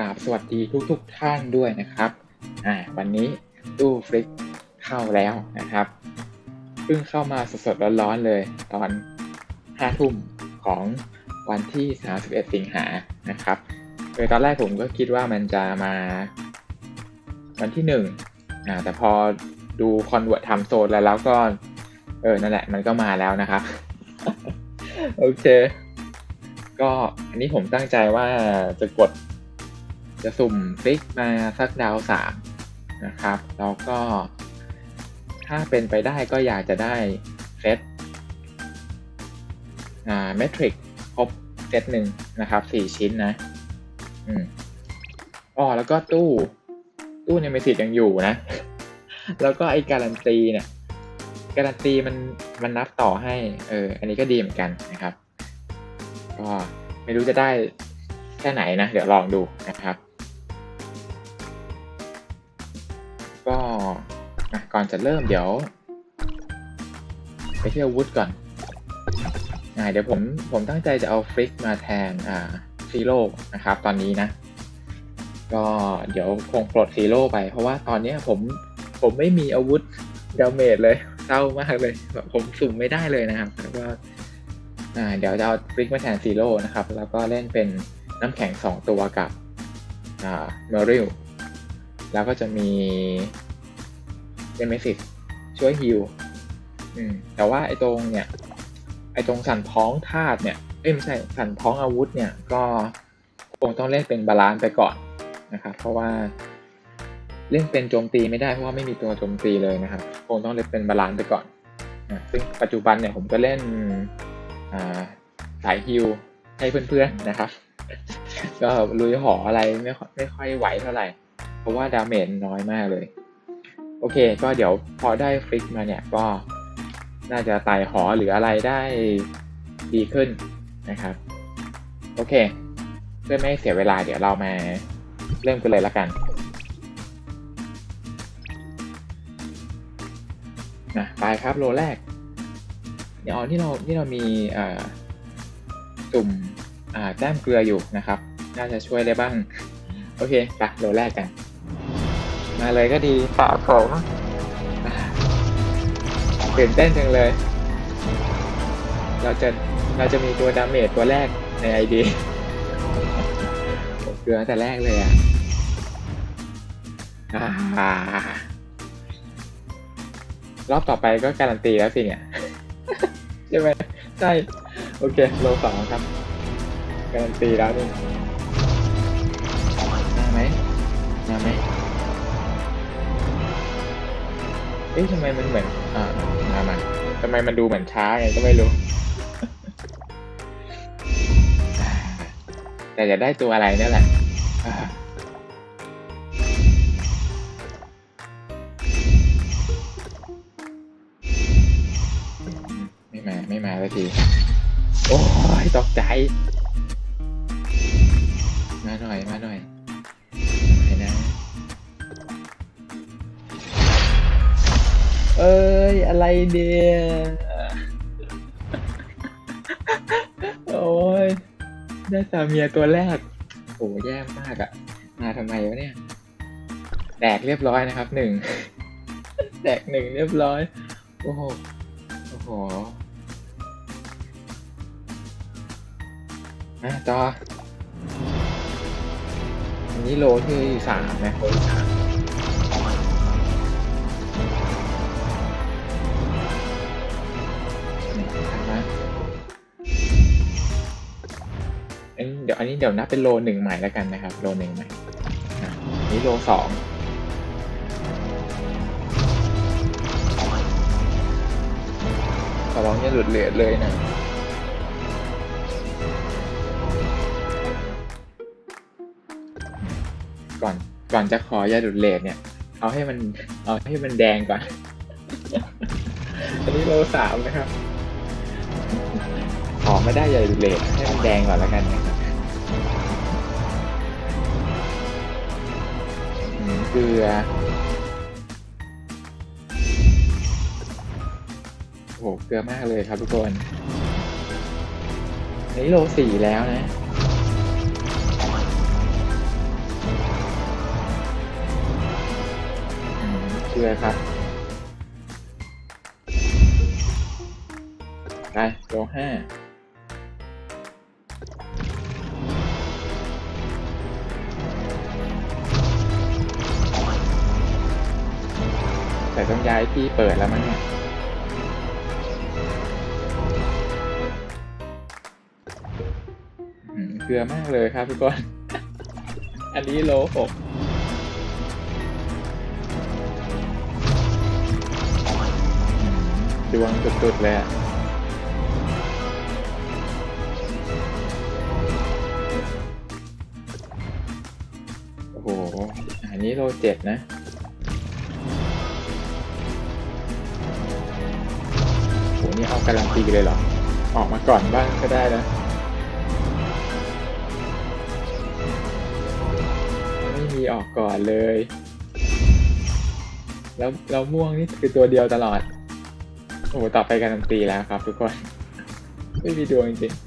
ราบสวัสดีทุกทุกๆท่านด้วยนะครับอ่าวันนี้ตู้ฟลิกเข้าแล้วนะครับเพิ่งเข้ามาสดๆร้อนๆเลยตอนห้าทุ่มของวันที่ 31 สิงหานะครับโดยตอนแรกผมก็คิดว่ามันจะมาวันที่หนึ่งอ่าแต่พอดูคอนเวิร์ตทำโซนแล้วแล้วก็เออนั่นแหละมันก็มาแล้วนะครับ โอเค ก็อันนี้ผมตั้งใจว่าจะกด จะสุ่มฟลิกมาสักดาวสามนะครับ แล้วก็ ถ้าเป็นไปได้ก็อยากจะได้เซตอ่าเมทริกครบเซตหนึ่งนะครับสี่ชิ้นนะ อืมอ๋อแล้วก็ตู้ตู้ในเมสิตยังอยู่นะ แล้วก็ไอ้การันตีเนี่ย การันตีมันมันนับต่อให้ เออ อันนี้ก็ดีเหมือนกันนะครับ ก็ไม่รู้จะได้แค่ไหนนะ เดี๋ยวลองดูนะครับ ก็อะก่อนจะเริ่มเดี๋ยว ไปที่อาวุธก่อนอ่าเดี๋ยวผมผมตั้งใจจะเอาฟลิกมาแทนอ่าซีโร่นะครับตอนนี้นะ ก็เดี๋ยวคงปลดซีโร่ไป เพราะว่าตอนนี้ผมผมไม่มีอาวุธดาเมจเลยเศร้ามากเลยแบบผมสุ่มไม่ได้เลยนะครับแล้วก็อ่าเดี๋ยวจะเอาฟลิกมาแทนซีโร่นะครับ แล้วก็เล่นเป็นน้ำแข็งสองตัวกับอ่าเมอริล แล้วก็จะมีเดเมซิสช่วยฮิลแต่ว่าไอ้ตรงเนี่ย ไอ้ตรงสันท้องธาตุเนี่ย เอ้ยไม่ใช่สันท้องอาวุธเนี่ย ก็คงต้องเล่นเป็นบาลานซ์ไปก่อนนะครับเพราะว่าเล่นเป็นโจมตีไม่ได้เพราะว่าไม่มีตัวโจมตีเลยนะครับคงต้องเล่นเป็นบาลานซ์ไปก่อนนะซึ่งปัจจุบันเนี่ยผมก็เล่นสายฮิลให้เพื่อนๆนะครับ ก็ลุยหออะไรไม่ค่อยไม่ค่อยไหวเท่าไหร่ เพราะว่าดาเมจน้อยมากเลย โอเค ก็เดี๋ยวพอได้ฟลิกมาเนี่ยก็น่าจะไต่หอหรืออะไรได้ดีขึ้นนะครับ โอเค เพื่อไม่ให้เสียเวลาเดี๋ยวเรามาเริ่มกันเลยละกันนะไปครับโลแรก เดี๋ยวที่เราที่เรามีอ่าตุ่มอ่าแต้มเกลืออยู่นะครับ น่าจะช่วยได้บ้าง โอเคไปโลแรกกัน มาเลยก็ดีฝากผมอ่าตื่นเต้นจังเลย เราจะเราจะมีตัวดาเมจตัวแรกในไอดีเกลือแต่แรกเลยอะอ่ารอบต่อไปก็การันตีแล้วสิเนี่ยใช่ไหมใช่ โอเค โลสองครับ การันตีแล้วนี่มาไหมมาไหม เอ๊ะทำไมมันเหมือน อ่ามามาทำไมมันดูเหมือนช้าไงก็ไม่รู้ แต่จะได้ตัวอะไรนี่ยแหละอ่าไม่มา ไม่มาสักที โอ้ยตกใจ อะไรเนี่ยโอ้ยได้สามีตัวแรกโอ้แย่มากอะมาทำไมวะเนี่ยแตกเรียบร้อยนะครับหนึ่งแตกหนึ่งเรียบร้อย โอ้โหโอ้โหอะต่ออันนี้โลที่สามนะโลที่สาม เดี๋ยวอันนี้เดี๋ยวนับเป็นโลหนึ่งใหม่แล้วกันนะครับ โลหนึ่งใหม่อะอันนี้โลสองขอร้องอย่าหลุดเหลือเลยนะก่อนก่อนจะขอยาดูดเลดเนี่ย เอาให้มัน เอาให้มันแดงก่อน อันนี้โลสามนะครับ ขอไม่ได้ยาดูดเลดให้มันแดงก่อนแล้วกันนะครับ เกลือโหเกลือมากเลยครับทุกคนนี่โลสี่แล้วนะ เกลือครับ ไปโลห้า ย้ายที่เปิดแล้วมั้งเนี่ยเกลือมากเลยครับทุกคน อันนี้โลหกดวงสุดๆเลยอะโอ้โห อันนี้โลเจ็ดนะี้เอาการันตีเลยเหรอ ออกมาก่อนบ้างก็ได้นะไม่มีออกก่อนเลย แล้วแล้วม่วงนี่คือตัวเดียวตลอด โอ้โหต่อไปการันตีแล้วครับทุกคน ไม่มีดวงจริงๆ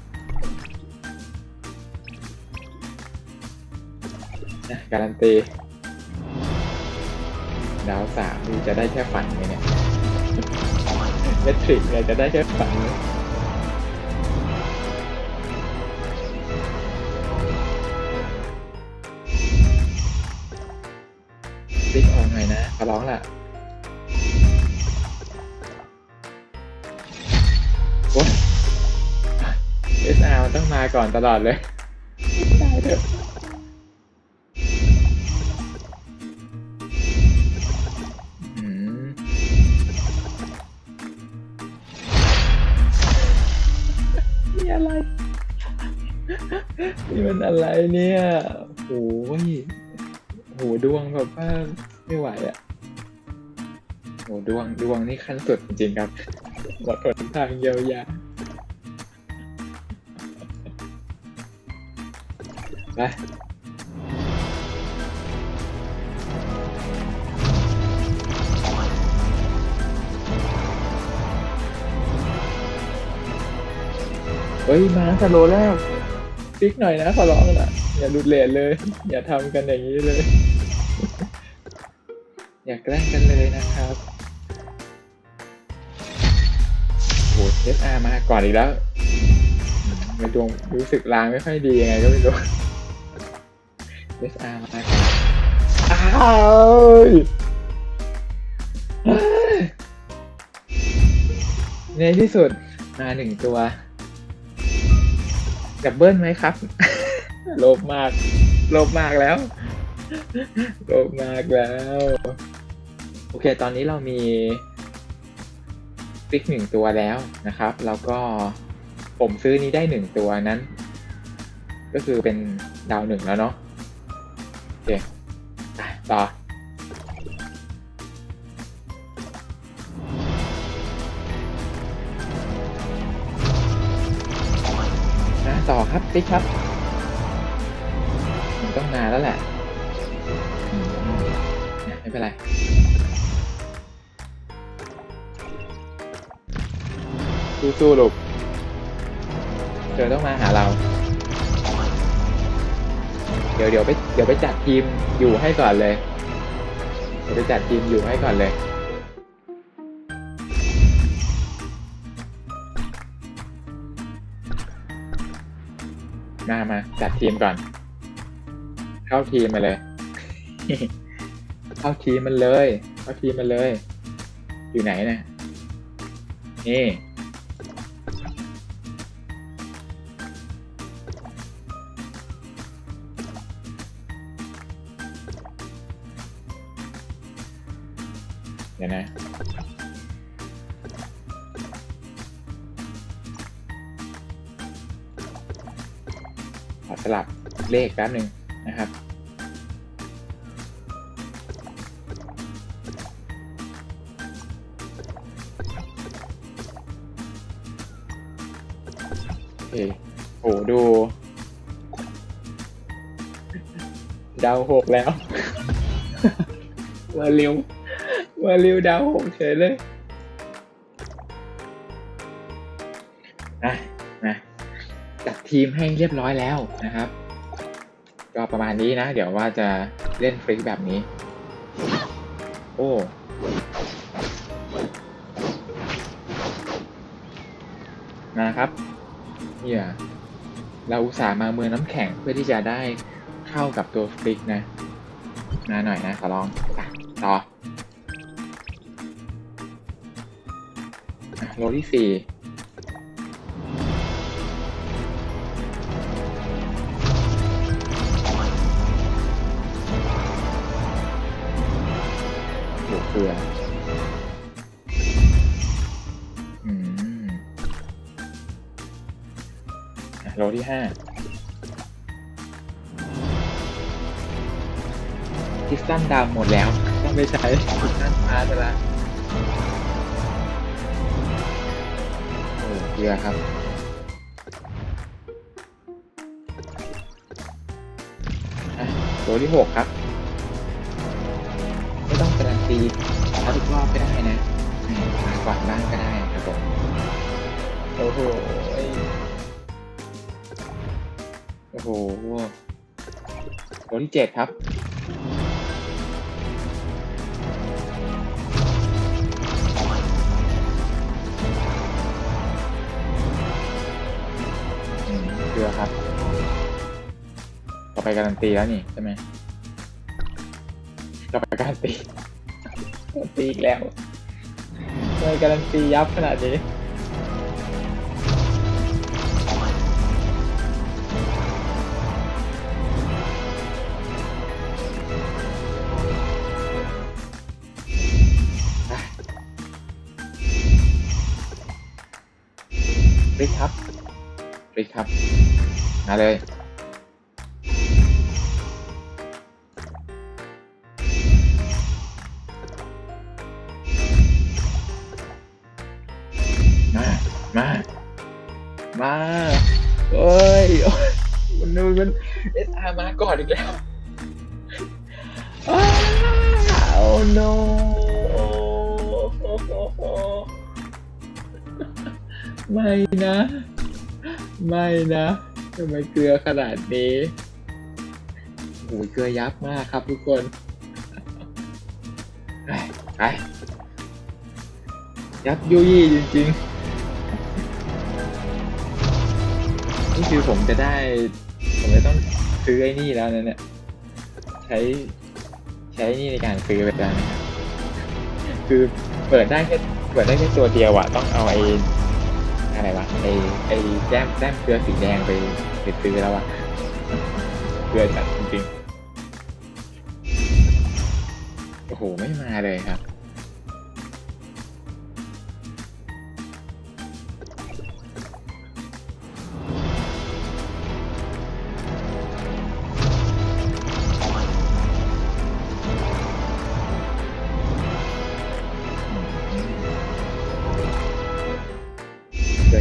นะการันตีดาวสามนี่จะได้แค่ฝันไหมเนี่ย เมทริกเนี่ยจะได้แค่ฝันไหมติ๊กออกหน่อยนะ ขอร้องล่ะ โอ๊ย SR มันต้องมาก่อนตลอดเลย อะไร นี่มันอะไรเนี่ยโอ้ยโหดวงแบบว่าไม่ไหวอะโหดวงดวงนี่ขั้นสุดจริงๆครับหมดหนทางเยียวยาไป เฮ้ยมาสโลแล้วฟิกหน่อยนะขอร้องละอย่าหลุดเลนเลย อย่าทำกันอย่างนี้เลย อย่าแกล้งกันเลยนะครับโหเอสอามาก่อนอีกแล้วไม่ดวงรู้สึกลางไม่ค่อยดียังไงก็ไม่รู้เอสอามาก่อนอ้าวในที่สุดมาหนึ่งตัว ดับเบิลไหมครับ โลภมาก โลภมากแล้ว โลภมากแล้ว โอเค ตอนนี้เรามีฟิกหนึ่งตัวแล้วนะครับ แล้วก็ผมซื้อนี้ได้หนึ่งตัวนั้น ก็คือเป็นดาวหนึ่งแล้วเนาะโอเคอะต่อ ต่อครับติ๊กครับมันต้องนานแล้วแหละอืมนะไม่เป็นไรสู้ๆลูกเธอต้องมาหาเรา เดี๋ยวเดี๋ยวไปเดี๋ยวไปจัดทีมอยู่ให้ก่อนเลย เดี๋ยวไปจัดทีมอยู่ให้ก่อนเลย มามาจัดทีมก่อน เข้าทีมมาเลย เข้าทีมมันเลย เข้าทีมมันเลย อยู่ไหนนะนี่ เลขแป๊บหนึ่งนะครับ โอเคโอ้ดู ดาวหกแล้ว มาเร็ว มาเร็วดาวหกเฉยเลยนะนะจัดทีมให้เรียบร้อยแล้วนะครับ ก็ประมาณนี้นะ เดี๋ยวว่าจะเล่นฟริกแบบนี้ โอ้นะครับเนี่ยเราอุตส่าห์มาเมืองน้ำแข็งเพื่อที่จะได้เข้ากับตัวฟลิกนะมาหน่อยนะขอลองอะต่อโลที่สี่ คริสตันดำหมดแล้ว ต้องไปใช้คริสตันฟ้าซะละโอ้เกลือครับอะโลที่หกครับ ไม่ต้องการันตีถ้าทุกรอบก็ได้นะอืมมากกว่าบ้างก็ได้ครับผมโอ้โหยโอ้โหตัวที่เจ็ดครับ ลือครับ ต่อไปการันตีแล้วนี่ใช่ไหมต่อไปการันตีการันตีอีกแล้วไมการันตียับขนาดนี้ เลย มา มา มาเอ้ยมันมันมันเอสอามาก่อนอีกแล้วโอ้าว no ไม่นะ ไม่นะ ทำไมเกลือขนาดนี้โอ้ยเกลือยับมากครับทุกคนไปไปยับยุยี่จริงๆ นี่คือผมจะได้ ผมจะต้องซื้อไอ้นี่แล้วนะเนี่ยใช้ใช้นี่ในการซื้อไปแล้วนะครับคือเปิดได้แค่เปิดได้แค่ตัวเดียวอะต้องเอาไอ้ อะไรวะไอ้ไอ้แก้มแก้มเกลือสีแดงไปไปซื้อแล้วอะเกลือจัดจริงๆโอ้โหไม่มาเลยครับ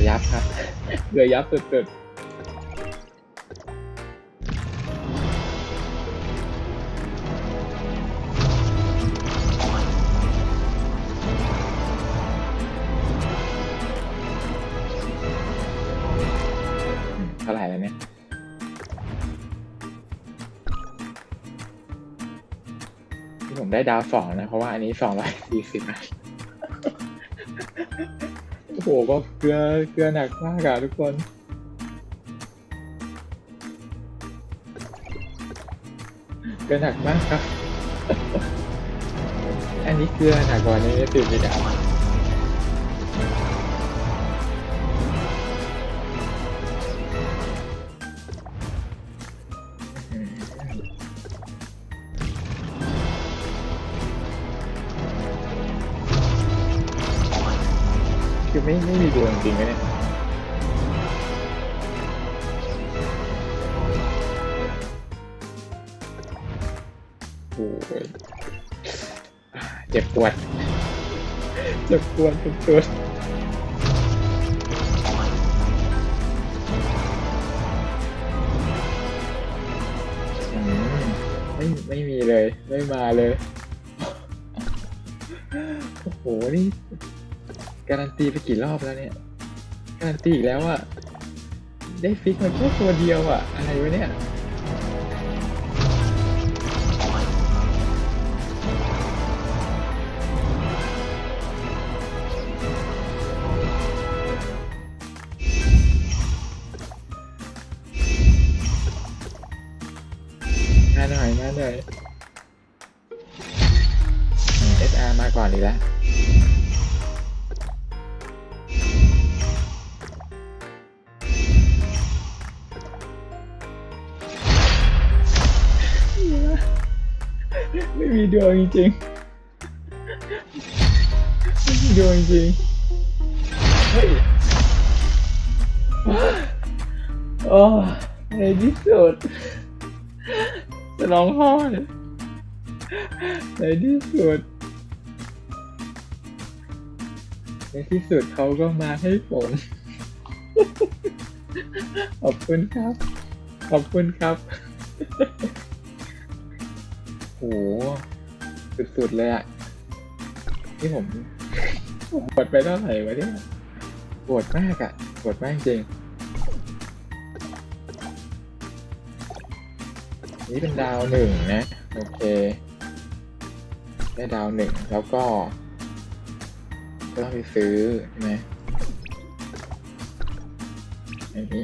ยับครับเกลือยับสุดๆเท่าไหร่แล้วเนี่ยที่ผมได้ดาวสองนะ เพราะว่าอันนี้สองร้อยสี่สิบนะ โอ้โหก็เกลือเกลือหนักมากอะทุกคน เกลือหนักมากครับ อันนี้เกลือหนักกว่านี้ตื่นอีกอะอื ไม่ไม่มีดวงจริงๆนะเนี่ยโอ้ยเจ็บปวด เจ็บปวดสุดๆอืมไม่ไม่มีเลย ไม่มาเลย โอ้โห นี่ การันตีไปกี่รอบแล้วเนี่ย การันตีอีกแล้วอะได้ฟิกมาแค่ตัวเดียวอะอะไรวะเนี่ยมาหน่อยมาหน่อย SR มาก่อนอีกแล้ว ดวงจริงๆไม่มีดวงจริงเฮ้ยโอ้ในที่สุดจะร้องไห้ในที่สุด ในที่สุดเขาก็มาให้ผมขอบคุณครับ ขอบคุณครับ โห สุดๆเลยอะนี่ผมปวดไปเท่าไหร่วะเนี่ยปวดมากอะปวดมากจริง นี่เป็นดาวหนึ่งนะ โอเค ได้ดาวหนึ่งแล้วก็ก็ต้องไปซื้อใช่ไหมอันนี้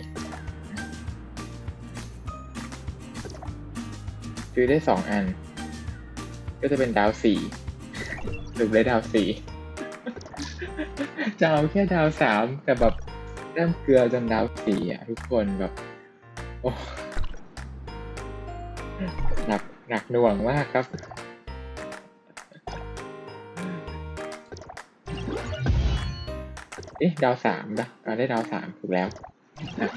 ซื้อได้สองอัน ก็จะเป็นดาวสี่หรือได้ดาวสี่จะเอาแค่ดาวสามแต่แบบเริ่มเกลือจนดาวสี่อะ ทุกคนแบบ โอ้หนักหนักหน่วงมากครับเอ๊ะดาวสามนะอ่าได้ดาวสามถูกแล้วนะ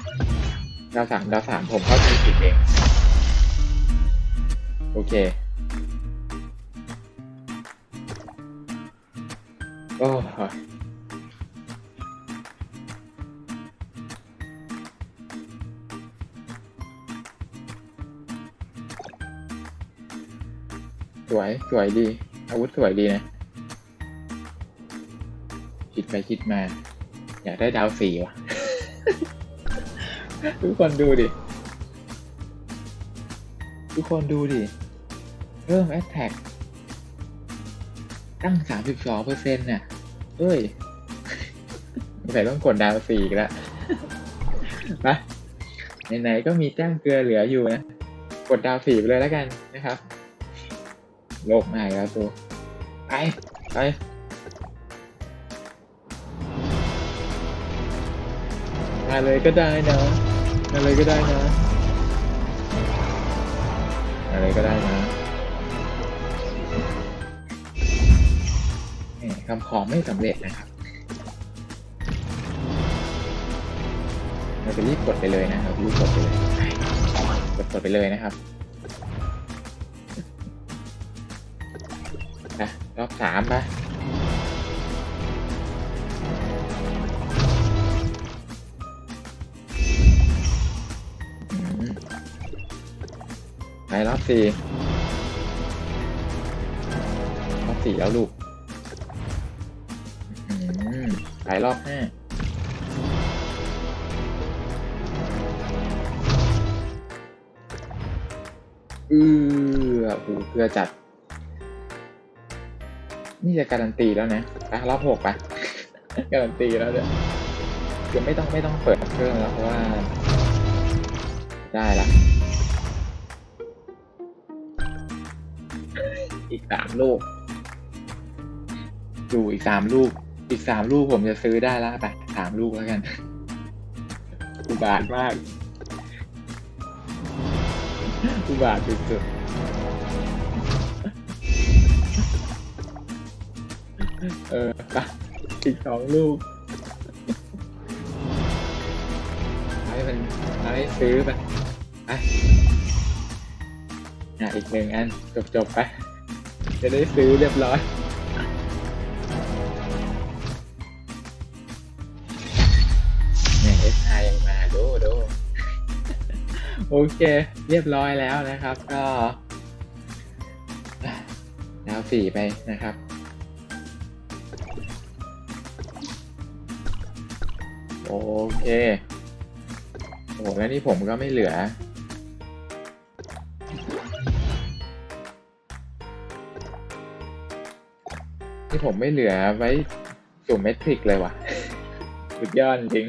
ดาวสามดาวสามผมเข้าใจผิดเอง โอเค โอ้สวย สวยดี อาวุธสวยดีนะ คิดไปคิดมา อยากได้ดาวสี่ว่ะ ทุกคนดูดิ ทุกคนดูดิ เริ่มแอ t แท็ก ตั้งสามสิบสองเปอร์เซ็นต์น่ะเอ้ยใส่ต้องกดดาวสี่อีกแล้วไปไหนๆก็มีแจ้งเกลือเหลืออยู่นะ กดดาวสี่ไปเลยแล้วกันนะครับ โลกมาอีกแล้วตัวไปไปมาเลยก็ได้นะมาเลยก็ได้นะมาเลยก็ได้นะ ทำของไม่สำเร็จนะครับเราจะรีบกดไปเลยนะเราจะรีบกดไปเลยกดกดไปเลยนะครับนะรอบสามปะไปรอบสี่รอบสี่แล้วลูก ไปรอบห้าเอือโอ้โหเกลือจัด นี่จะการันตีแล้วนะไปรอบหกไปการันตีแล้วเนี่ยเดี๋ยวไม่ต้องไม่ต้องเปิดเครื่องแล้วเพราะว่า ได้ละอีกสามลูก ดูอีกสามลูก อีกสามลูกผมจะซื้อได้แล้วไปสามลูกแล้วกันอุบาทมาก อุบาทสุดๆเออไปอีกสองลูกให้มันให้ซื้อไปไปอะอีกหนึ่งอันจบๆไป จะได้ซื้อเรียบร้อย โอเค เรียบร้อยแล้วนะครับ ก็ดาวสี่ไปนะครับ โอเค โอ้โหแล้วนี่ผมก็ไม่เหลือที่ผมไม่เหลือไว้สุ่มเมทริกเลยว่ะ สุดยอดจริง